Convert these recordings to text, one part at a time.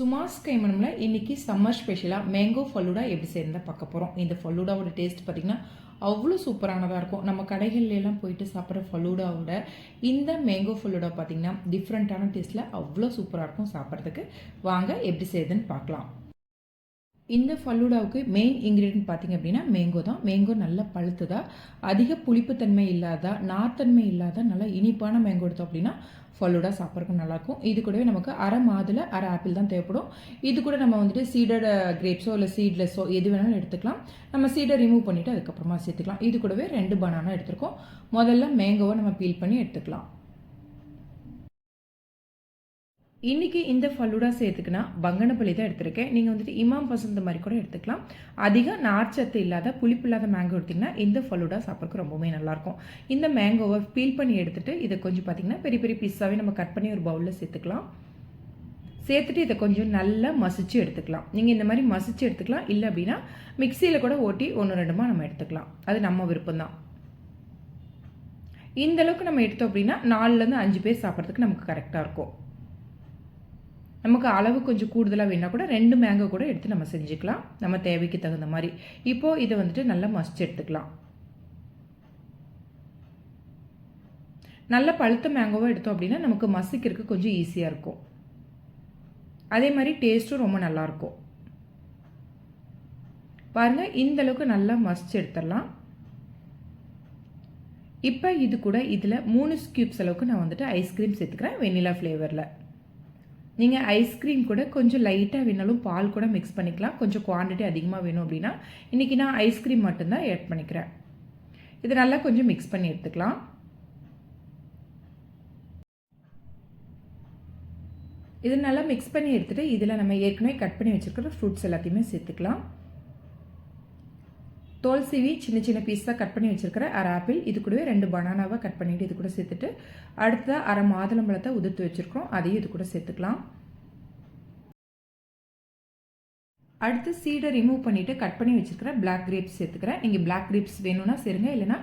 சுமாஸ் கைமனம்ல இன்றைக்கி சம்மர் ஸ்பெஷலாக மேங்கோ ஃபல்லூடா எப்படி செய்யறதா பார்க்க போகிறோம் இந்த ஃபல்லூடாவோட டேஸ்ட் பார்த்திங்கன்னா அவ்வளோ சூப்பரானதாக இருக்கும். நம்ம கடைகள்லாம் போயிட்டு சாப்பிட்ற ஃபலூடாவோட இந்த மேங்கோ ஃபலூடா பார்த்திங்கன்னா டிஃப்ரெண்ட்டான டேஸ்ட்டில் அவ்வளோ சூப்பராக இருக்கும் சாப்பிட்றதுக்கு. வாங்க எப்படி செய்யுதுன்னு பார்க்கலாம். இந்த ஃபல்லூடாவுக்கு மெயின் இன்க்ரீடியன்ட் பார்த்திங்க அப்படின்னா மேங்கோ தான். மேங்கோ நல்லா பழுத்ததா அதிக புளிப்புத்தன்மை இல்லாத நார்த்தன்மை இல்லாத நல்லா இனிப்பான மேங்கோ எடுத்தோம் அப்படின்னா ஃபல்லூடா சாப்பிட்றதுக்கு நல்லாயிருக்கும். இது கூடவே நமக்கு அரை மாதுளை அரை ஆப்பிள் தான் தேவைப்படும். இது கூட நம்ம வந்துட்டு சீடட் கிரேப்ஸோ இல்லை சீட்லெஸ்ஸோ எது வேணாலும் எடுத்துக்கலாம். நம்ம சீடை ரிமூவ் பண்ணிவிட்டு அதுக்கப்புறமா சேர்த்துக்கலாம். இது கூடவே ரெண்டு பனானா எடுத்துருக்கோம். முதல்ல மேங்கோவை நம்ம பீல் பண்ணி எடுத்துக்கலாம். இன்றைக்கி இந்த ஃபல்லூடா சேர்த்துக்குன்னா பங்கனப்பள்ளி தான் எடுத்திருக்கேன். நீங்கள் வந்துட்டு இமாம் பசந்த மாதிரி கூட எடுத்துக்கலாம். அதிக நார்ச்சத்து இல்லாத புளிப்பு இல்லாத மேங்கோ எடுத்திங்கன்னா இந்த ஃபல்லூடா சாப்பிட்றதுக்கு ரொம்பவே நல்லாயிருக்கும். இந்த மேங்கோவை பீல் பண்ணி எடுத்துகிட்டு இதை கொஞ்சம் பார்த்திங்கன்னா பெரிய பெரிய பீஸாகவே நம்ம கட் பண்ணி ஒரு பவுலில் சேர்த்துக்கலாம். சேர்த்துட்டு இதை கொஞ்சம் நல்லா மசிச்சு எடுத்துக்கலாம். நீங்கள் இந்த மாதிரி மசிச்சு எடுத்துக்கலாம். இல்லை அப்படின்னா மிக்சியில் கூட ஓட்டி ஒன்று ரெண்டுமா நம்ம எடுத்துக்கலாம். அது நம்ம விருப்பம் தான் இந்த அளவுக்கு நம்ம எடுத்தோம் அப்படின்னா நாலுலேருந்து அஞ்சு பேர் சாப்பிட்றதுக்கு நமக்கு கரெக்டாக இருக்கும். நமக்கு அளவு கொஞ்சம் கூடுதலாக வேணால் கூட ரெண்டு மேங்கோ கூட எடுத்து நம்ம செஞ்சுக்கலாம். நம்ம தேவைக்கு தகுந்த மாதிரி. இப்போது இதை வந்துட்டு நல்லா மசிச்சு எடுத்துக்கலாம். நல்ல பழுத்த மேங்கோவை எடுத்தோம் அப்படின்னா நமக்கு மசிக்கிறதுக்கு கொஞ்சம் ஈஸியாக இருக்கும். அதே மாதிரி டேஸ்ட்டும் ரொம்ப நல்லாயிருக்கும் பாருங்கள் இந்த அளவுக்கு நல்லா மசிச்சு எடுத்துடலாம். இப்போ இது கூட இதில் மூணு ஸ்கியூப்ஸ் அளவுக்கு நான் வந்துட்டு ஐஸ்கிரீம் சேர்த்துக்கிறேன் வெண்ணிலா ஃப்ளேவரில் நீங்கள் ஐஸ்கிரீம் கூட கொஞ்சம் லைட்டாக வேணாலும் பால் கூட மிக்ஸ் பண்ணிக்கலாம். கொஞ்சம் குவான்டிட்டி அதிகமாக வேணும் அப்படின்னா இன்றைக்கி நான் ஐஸ்கிரீம் மட்டும்தான் ஆட் பண்ணிக்கிறேன். இது நல்லா கொஞ்சம் மிக்ஸ் பண்ணி எடுத்துக்கலாம். இது நல்லா மிக்ஸ் பண்ணி எடுத்துகிட்டு இதில் நம்ம ஏற்கனவே கட் பண்ணி வச்சுருக்கிற ஃப்ரூட்ஸ் எல்லாத்தையுமே சேர்த்துக்கலாம். தோல் சீவி சின்ன சின்ன பீஸாக கட் பண்ணி வச்சுருக்கிற அரை ஆப்பிள் இது கூடவே ரெண்டு பனானாவை கட் பண்ணிவிட்டு இது கூட சேர்த்துட்டு அடுத்த அரை மாதுளம்பழத்தை உதிர்த்து வச்சுருக்கோம் அதையும் இது கூட சேர்த்துக்கலாம். அடுத்து சீடை ரிமூவ் பண்ணிவிட்டு கட் பண்ணி வச்சுருக்கிற பிளாக் கிரேப்ஸ் சேர்த்துக்கிறேன். நீங்கள் பிளாக் கிரேப்ஸ் வேணும்னா சேருங்க. இல்லைனா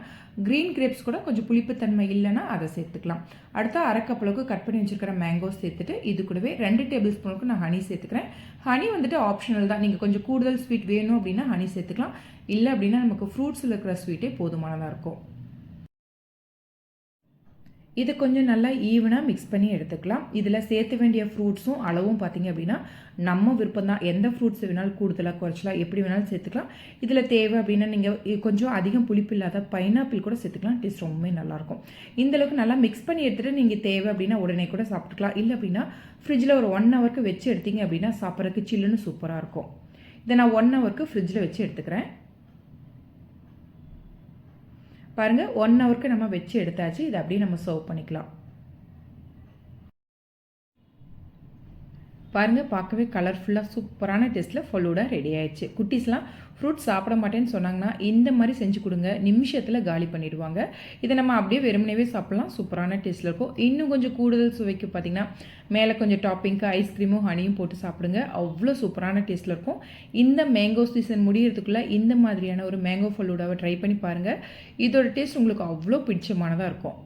க்ரீன் கிரேப்ஸ் கூட கொஞ்சம் புளிப்புத்தன்மை இல்லைன்னா அதை சேர்த்துக்கலாம். அடுத்து அரைக்கப்பளவுக்கு கட் பண்ணி வச்சுருக்கிற மேங்கோ சேர்த்துட்டு இது கூடவே ரெண்டு டேபிள் ஸ்பூனுக்கு நான் ஹனி சேர்த்துக்கிறேன். ஹனி வந்துட்டு ஆப்ஷனல் தான். நீங்கள் கொஞ்சம் கூடுதல் ஸ்வீட் வேணும் அப்படின்னா ஹனி சேர்த்துக்கலாம். இல்லை அப்படின்னா நமக்கு ஃப்ரூட்ஸில் இருக்கிற ஸ்வீட்டே போதுமானதாக இருக்கும். இது கொஞ்சம் நல்லா ஈவனாக மிக்ஸ் பண்ணி எடுத்துக்கலாம். இதில் சேர்த்து வேண்டிய ஃப்ரூட்ஸும் அளவும் பார்த்திங்க அப்படின்னா நம்ம விருப்பம் தான். எந்த ஃப்ரூட்ஸ் வேணாலும் கூடுதலாக குறைச்சலாம் எப்படி வேணாலும் சேர்த்துக்கலாம். இதில் தேவை அப்படின்னா நீங்கள் கொஞ்சம் அதிகம் புளிப்பு இல்லாத பைனாப்பிள் கூட சேர்த்துக்கலாம். டேஸ்ட் ரொம்பவே நல்லாயிருக்கும். இந்தளவுக்கு நல்லா மிக்ஸ் பண்ணி எடுத்துகிட்டு நீங்கள் தேவை அப்படின்னா உடனே கூட சாப்பிட்டுக்கலாம். இல்லை அப்படின்னா ஃப்ரிட்ஜில் ஒரு ஒன் ஹவருக்கு வச்சு எடுத்தீங்க அப்படின்னா சாப்பிட்றதுக்கு சில்லுன்னு சூப்பராக இருக்கும். இதை நான் ஒன் ஹவருக்கு ஃப்ரிட்ஜில் வச்சு எடுத்துக்கிறேன். பாருங்கள் ஒன் ஹவருக்கு நம்ம வச்சு எடுத்தாச்சு. இதை அப்படியே நம்ம சர்வ் பண்ணிக்கலாம். பாருங்கள் பார்க்கவே கலர்ஃபுல்லாக சூப்பரான டேஸ்ட்டில் ஃபலூடா ரெடி ஆயிடுச்சு. குட்டீஸ்லாம் ஃப்ரூட் சாப்பிட மாட்டேன்னு சொன்னாங்கன்னா இந்த மாதிரி செஞ்சு கொடுங்க. நிமிஷத்தில் காலி பண்ணிடுவாங்க. இதை நம்ம அப்படியே வெறுமனவே சாப்பிட்லாம். சூப்பரான டேஸ்ட்டில் இருக்கும். இன்னும் கொஞ்சம் கூடுதல் சுவைக்கு பார்த்திங்கன்னா மேலே கொஞ்சம் டாப்பிங்க்கு ஐஸ்கிரீமும் ஹனியும் போட்டு சாப்பிடுங்க. அவ்வளோ சூப்பரான டேஸ்ட்டில் இருக்கும். இந்த மேங்கோ சீசன் முடிகிறதுக்குள்ளே இந்த மாதிரியான ஒரு மேங்கோ ஃபலூடாவை ட்ரை பண்ணி பாருங்கள் இதோட டேஸ்ட் உங்களுக்கு அவ்வளோ பிடிச்சமானதாக இருக்கும்.